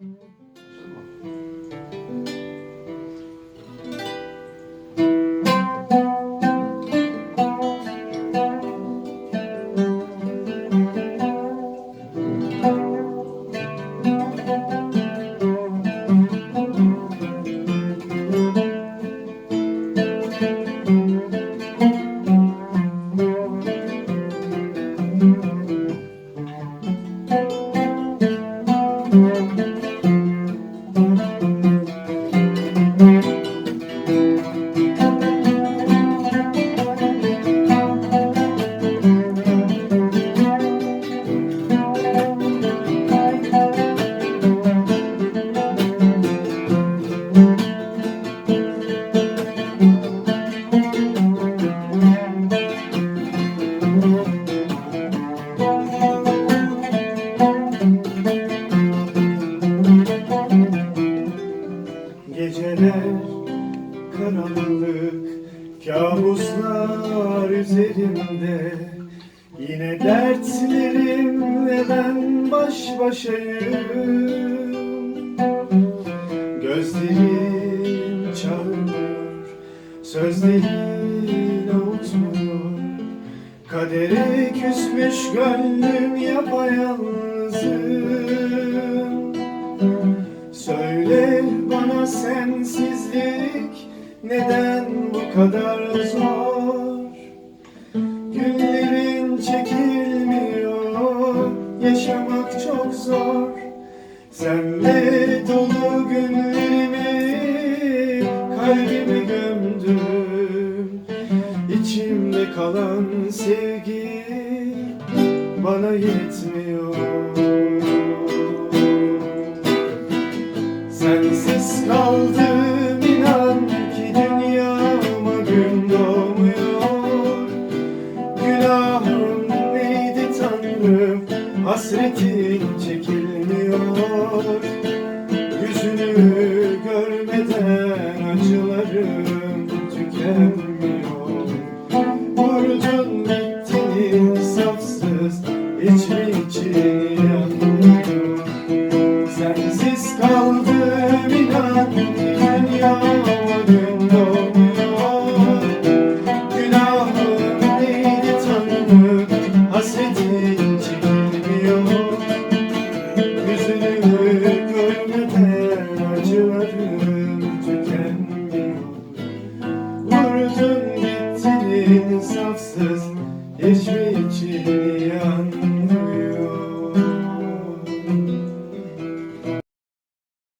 thank you Geceler karanlık Kabuslar üzerimde Yine dertlerimle ben baş başayım. Gözlerim çağırıyor Sözlerin avutmuyor Kadere küsmüş gönlüm yapayalnızım Söyle bana sensizlik neden bu kadar zor? Günlerin çekilmiyor yaşamak çok zor. Senle dolu günlerimi kalbime gömdüm. İçimde kalan sevgi bana yetmiyor tanrım hasretin çekilmiyor. Yüzünü görmeden acılarım tükenmiyor. Vurdun bittin insafsız içim için yanıyor. Sensiz kaldım inan dünya Dön gittin insafsız Geçme içini